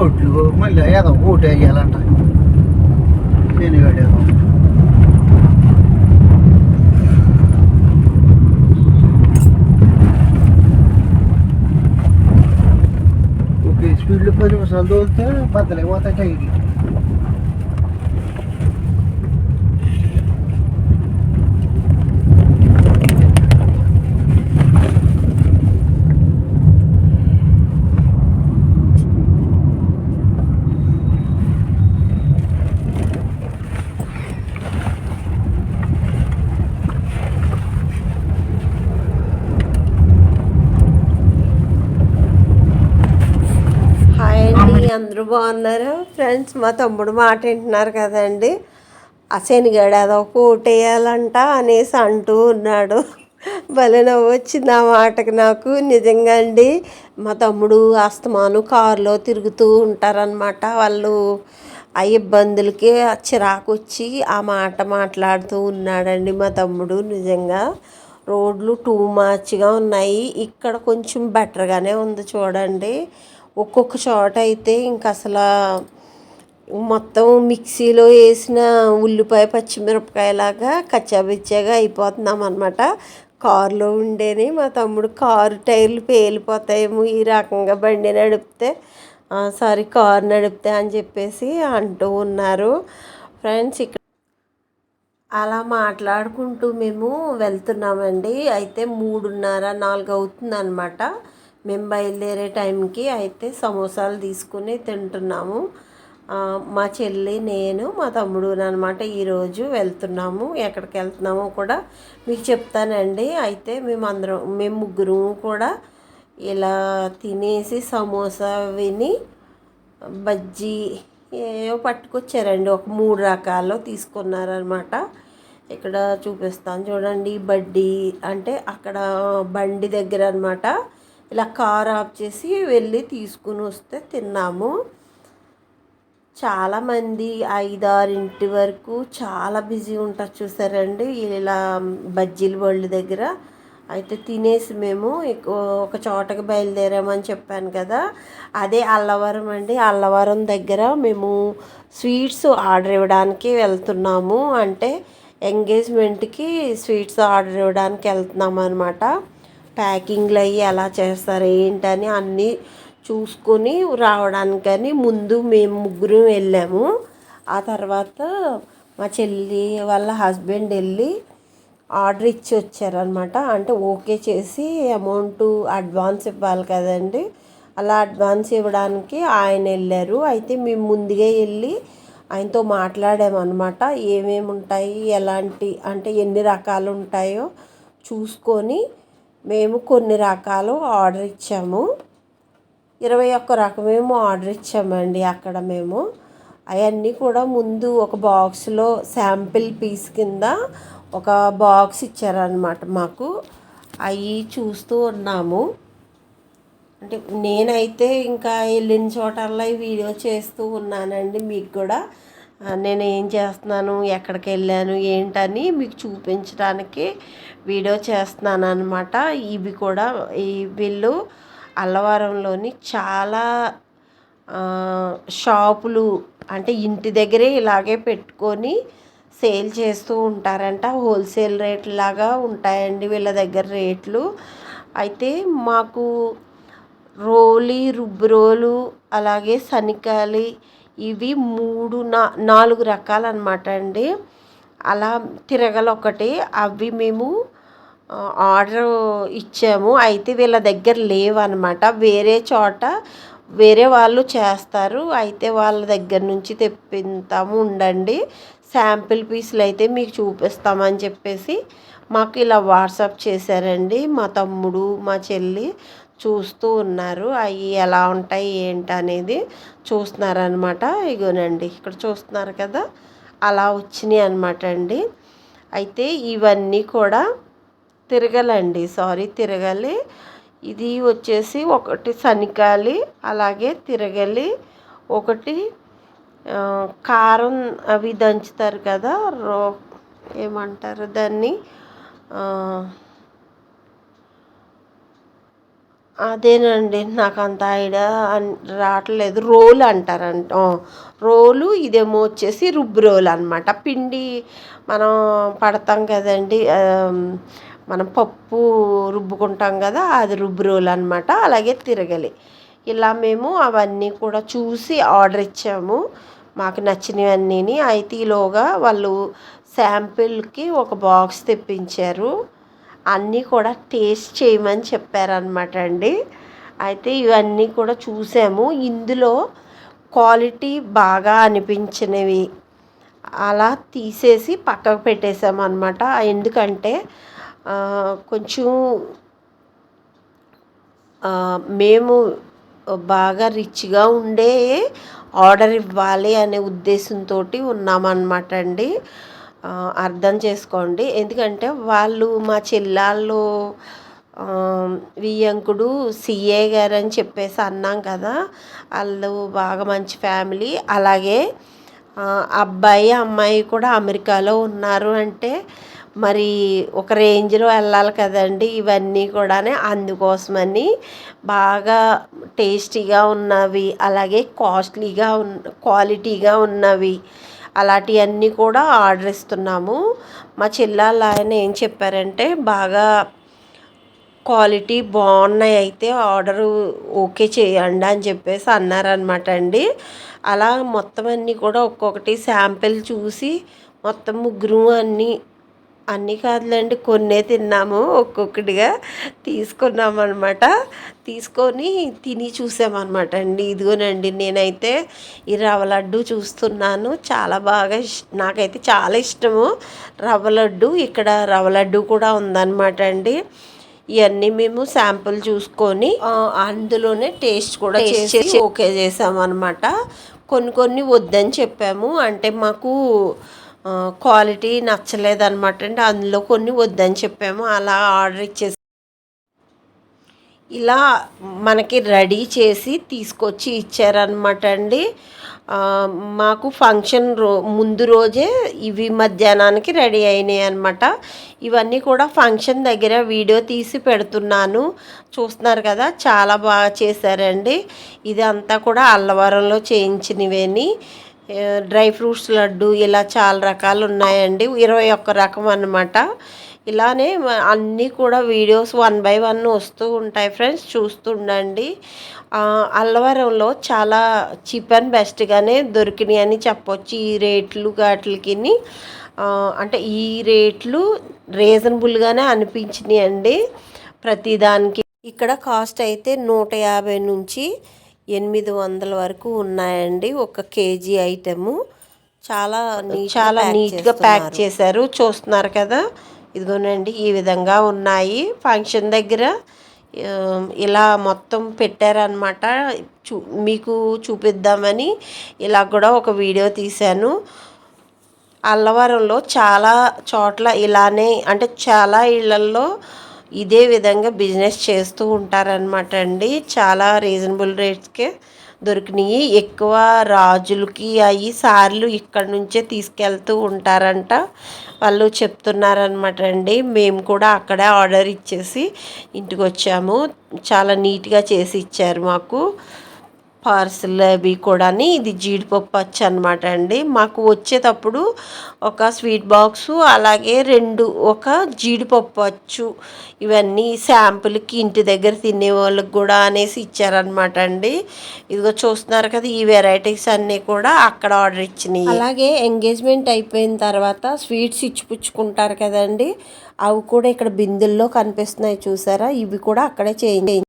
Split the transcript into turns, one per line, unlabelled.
ఓట్లు మళ్ళీ ఏదో ఓటు వేయాలంట. నేను ఏదో. ఓకే స్పీడ్లో పది నిమిషాలు తోలితే బద్దలైపోతాయి టైర్లు
హాయ్ అండి అందరూ బాగున్నారు? ఫ్రెండ్స్ మా తమ్ముడు మాట వింటున్నారు కదండి. ఆ శనిగాడు అదో కోటేయాలంట అనేసి అంటూ ఉన్నాడు. భలే నవ్వు వచ్చింది ఆ మాటకి నాకు. నిజంగా అండి మా తమ్ముడు అస్తమాను కారులో తిరుగుతూ ఉంటారనమాట వాళ్ళు ఆ ఇబ్బందులకి చిరాకు వచ్చి ఆ మాట మాట్లాడుతూ ఉన్నాడండి మా తమ్ముడు. నిజంగా రోడ్లు టూ మార్చ్గా ఉన్నాయి. ఇక్కడ కొంచెం బెటర్గానే ఉంది చూడండి. ఒక్కొక్క చోట అయితే ఇంక అసలు మొత్తం మిక్సీలో వేసిన ఉల్లిపాయ పచ్చిమిరపకాయలాగా కచ్చాబిచ్చాగా అయిపోతున్నాం అనమాట కారులో ఉండేని మా తమ్ముడు కారు టైర్లు పేలిపోతాయేమో ఈ రకంగా బండి నడిపితే సారీ కారు నడిపితే అని చెప్పేసి అంటూ ఉన్నారు. ఫ్రెండ్స్ ఇక్కడ అలా మాట్లాడుకుంటూ మేము వెళ్తున్నామండి. అయితే మూడున్నర నాలుగు అవుతుంది అనమాట మేము బయలుదేరే టైంకి అయితే సమోసాలు తీసుకుని తింటున్నాము. మా చెల్లి నేను మా తమ్ముడు అనమాట ఈరోజు వెళ్తున్నాము. ఎక్కడికి వెళ్తున్నామో కూడా మీకు చెప్తానండి. అయితే మేము అందరం మేము ముగ్గురు కూడా ఇలా తినేసి సమోసా విని బజ్జీ ఏవో పట్టుకొచ్చారండి. ఒక మూడు రకాలు తీసుకున్నారనమాట ఇక్కడ చూపిస్తాను చూడండి. బడ్డీ అంటే అక్కడ బండి దగ్గర అనమాట ఇలా కార్ ఆఫ్ చేసి వెళ్ళి తీసుకుని వస్తే తిన్నాము. చాలామంది ఐదారింటి వరకు చాలా బిజీ ఉంటారు చూసారండి. ఇలా బజ్జీల బళ్ళు దగ్గర. అయితే తినేసి మేము ఒక చోటకి బయలుదేరామని చెప్పాను కదా. అదే అల్లవరం అండి. అల్లవరం దగ్గర మేము స్వీట్స్ ఆర్డర్ ఇవ్వడానికి వెళ్తున్నాము. అంటే ఎంగేజ్మెంట్కి స్వీట్స్ ఆర్డర్ ఇవ్వడానికి వెళ్తున్నాం అనమాట ప్యాకింగ్లు అవి ఎలా చేస్తారు ఏంటని అన్నీ చూసుకొని రావడానికని ముందు మేము ముగ్గురు వెళ్ళాము. ఆ తర్వాత మా చెల్లి వాళ్ళ హస్బెండ్ వెళ్ళి ఆర్డర్ ఇచ్చి వచ్చారనమాట అంటే ఓకే చేసి అమౌంట్ అడ్వాన్స్ ఇవ్వాలి కదండి. అలా అడ్వాన్స్ ఇవ్వడానికి ఆయన వెళ్ళారు. అయితే మేము ముందుగా వెళ్ళి ఆయనతో మాట్లాడామన్నమాట. ఏమేమి ఉంటాయి ఎలాంటి అంటే ఎన్ని రకాలు ఉంటాయో చూసుకొని మేము కొన్ని రకాలు ఆర్డర్ ఇచ్చాము. ఇరవై ఒక్క రకమేమో ఆర్డర్ ఇచ్చామండి అక్కడ మేము. అవన్నీ కూడా ముందు ఒక బాక్స్లో శాంపిల్ పీస్ కింద ఒక బాక్స్ ఇచ్చారనమాట మాకు. అవి చూస్తూ ఉన్నాము. అంటే నేనైతే ఇంకా వెళ్ళిన చోటల్లా ఈ వీడియో చేస్తూ ఉన్నానండి మీకు కూడా. నేను ఏం చేస్తున్నాను? ఎక్కడికి వెళ్ళాను? ఏంటని మీకు చూపించడానికి వీడియో చేస్తున్నాను అనమాట ఇవి కూడా ఈ వీళ్ళు అల్లవారంలోని చాలా షాపులు అంటే ఇంటి దగ్గరే ఇలాగే పెట్టుకొని సేల్ చేస్తూ ఉంటారంట. హోల్సేల్ రేట్ లాగా ఉంటాయండి వీళ్ళ దగ్గర రేట్లు. అయితే మాకు రోలి రుబ్బురోలు అలాగే సనికాలి ఇవి మూడు నా నాలుగు రకాలు అనమాట అండి. అలా తిరగలు ఒకటి అవి మేము ఆర్డర్ ఇచ్చాము. అయితే వీళ్ళ దగ్గర లేవు అనమాట వేరే చోట వేరే వాళ్ళు చేస్తారు. అయితే వాళ్ళ దగ్గర నుంచి తెప్పిస్తాము ఉండండి. శాంపిల్ పీసులు అయితే మీకు చూపిస్తామని చెప్పేసి మాకు ఇలా వాట్సాప్ చేశారండి. మా తమ్ముడు మా చెల్లి చూస్తూ ఉన్నారు. అవి ఎలా ఉంటాయి ఏంటి అనేది చూస్తున్నారనమాట ఇగోనండి ఇక్కడ చూస్తున్నారు కదా అలా వచ్చినాయి అనమాట అండి. అయితే ఇవన్నీ కూడా తిరగలండి సారీ తిరగలి. ఇది వచ్చేసి ఒకటి సనికాలి అలాగే తిరగలి. ఒకటి కారం అవి దంచుతారు కదా రో ఏమంటారు దాన్ని ఆ, అదేనండి నాకు అంత ఐడియా రావట్లేదు. రోల్ అంటారంట రోలు ఇదేమో వచ్చేసి రుబ్బు రోల్ అనమాట పిండి మనం పడతాం కదండి మనం పప్పు రుబ్బుకుంటాం కదా అది రుబ్బు రోల్ అనమాట అలాగే తిరగలి. ఇలా మేము అవన్నీ కూడా చూసి ఆర్డర్ ఇచ్చాము. మాకు నచ్చినవన్నీని. అయితే ఈలోగా వాళ్ళు శాంపిల్కి ఒక బాక్స్ తెప్పించారు. అన్నీ కూడా టేస్ట్ చేయమని చెప్పారనమాట అండి. అయితే ఇవన్నీ కూడా చూసాము. ఇందులో క్వాలిటీ బాగా అనిపించినవి అలా తీసేసి పక్కకు పెట్టేసాము అనమాట ఎందుకంటే కొంచెం మేము బాగా రిచ్గా ఉండే ఆర్డర్ ఇవ్వాలి అనే ఉద్దేశంతో ఉన్నామన్నమాట అండి. అర్థం చేసుకోండి. ఎందుకంటే వాళ్ళు మా చెల్లాళ్ళు వియ్యంకుడు సిఏ గారు అని చెప్పేసి అన్నాం కదా. వాళ్ళు బాగా మంచి ఫ్యామిలీ. అలాగే అబ్బాయి అమ్మాయి కూడా అమెరికాలో ఉన్నారు అంటే మరి ఒక రేంజ్లో వెళ్ళాలి కదండి ఇవన్నీ కూడా అందుకోసమని బాగా టేస్టీగా ఉన్నవి అలాగే కాస్ట్లీగా ఉన్న క్వాలిటీగా ఉన్నవి అలాంటివన్నీ కూడా ఆర్డర్ ఇస్తున్నాము. మా చెల్లాల ఆయన ఏం చెప్పారంటే బాగా క్వాలిటీ బాగున్నాయి అయితే ఆర్డర్ ఓకే చేయండి అని చెప్పేసి అన్నారనమాట అండి. అలా మొత్తం అన్నీ కూడా ఒక్కొక్కటి శాంపిల్ చూసి మొత్తం ముగ్గురు అన్నీ అన్నీ కాదులేండి కొన్నే తిన్నాము ఒక్కొక్కటిగా తీసుకున్నాం అనమాట తీసుకొని తిని చూసామన్నమాట అండి. ఇదిగోనండి నేనైతే ఈ రవ్వ లడ్డు చూస్తున్నాను. చాలా బాగా ఇష్ నాకైతే చాలా ఇష్టము. రవ్వ లడ్డు ఇక్కడ రవ్వ లడ్డు కూడా ఉందన్నమాట అండి. ఇవన్నీ మేము శాంపుల్ చూసుకొని అందులోనే టేస్ట్ కూడా చేసి ఓకే చేసామన్నమాట. కొన్ని కొన్ని వద్దని చెప్పాము. అంటే మాకు క్వాలిటీ నచ్చలేదన్నమాట అండి. అందులో కొన్ని వద్దని చెప్పాము. అలా ఆర్డర్ ఇచ్చేసి ఇలా మనకి రెడీ చేసి తీసుకొచ్చి ఇచ్చారనమాట అండి. మాకు ఫంక్షన్ రో ముందు రోజే ఇవి మధ్యాహ్నానికి రెడీ అయినాయి అనమాట ఇవన్నీ కూడా ఫంక్షన్ దగ్గర వీడియో తీసి పెడుతున్నాను. చూస్తున్నారు కదా చాలా బాగా చేశారండి. ఇది అంతా కూడా అల్లవరంలో చేయించినవేని. డ్రై ఫ్రూట్స్ లడ్డు ఇలా చాలా రకాలు ఉన్నాయండి. ఇరవై ఒక్క రకం అన్నమాట. ఇలానే అన్నీ కూడా వీడియోస్ వన్ బై వన్ వస్తూ ఉంటాయి ఫ్రెండ్స్. చూస్తుండండి అల్లవరంలో చాలా చీప్ అండ్ బెస్ట్గానే దొరికినాయి అని చెప్పొచ్చు ఈ రేట్లు వాటికి అంటే ఈ రేట్లు రీజనబుల్గానే అనిపించినాయి అండి ప్రతిదానికి. ఇక్కడ కాస్ట్ అయితే నూట యాభై నుంచి ఎనిమిది వందల వరకు ఉన్నాయండి ఒక కేజీ ఐటెము. చాలా చాలా నీట్గా ప్యాక్ చేశారు. చూస్తున్నారు కదా. ఇదిగోనండి ఈ విధంగా ఉన్నాయి. ఫంక్షన్ దగ్గర ఇలా మొత్తం పెట్టారనమాట చూ మీకు చూపిద్దామని ఇలా కూడా ఒక వీడియో తీశాను. అల్లవరంలో చాలా చోట్ల ఇలానే అంటే చాలా ఇళ్ళల్లో ఇదే విధంగా బిజినెస్ చేస్తూ ఉంటారనమాట అండి. చాలా రీజనబుల్ రేట్స్కే దొరికినాయి. ఎక్కువ రాజులకి అయ్యి సార్లు ఇక్కడ నుంచే తీసుకెళ్తూ ఉంటారంట. వాళ్ళు చెప్తున్నారనమాట అండి. మేము కూడా అక్కడే ఆర్డర్ ఇచ్చేసి ఇంటికి వచ్చాము చాలా నీట్గా చేసి ఇచ్చారు మాకు. పార్సిల్ అవి కూడా ఇది జీడిపప్పు అచ్చు అనమాట అండి. మాకు వచ్చేటప్పుడు ఒక స్వీట్ బాక్సు అలాగే రెండు ఒక జీడిపప్పు అచ్చు ఇవన్నీ శాంపుల్కి ఇంటి దగ్గర తినే వాళ్ళకి కూడా అనేసి ఇచ్చారనమాట అండి. ఇదిగో చూస్తున్నారు కదా ఈ వెరైటీస్ అన్నీ కూడా అక్కడ ఆర్డర్ ఇచ్చినాయి. అలాగే ఎంగేజ్మెంట్ అయిపోయిన తర్వాత స్వీట్స్ ఇచ్చిపుచ్చుకుంటారు కదండి. అవి కూడా ఇక్కడ బిందెల్లో కనిపిస్తున్నాయి చూసారా? ఇవి కూడా అక్కడే చేంజ్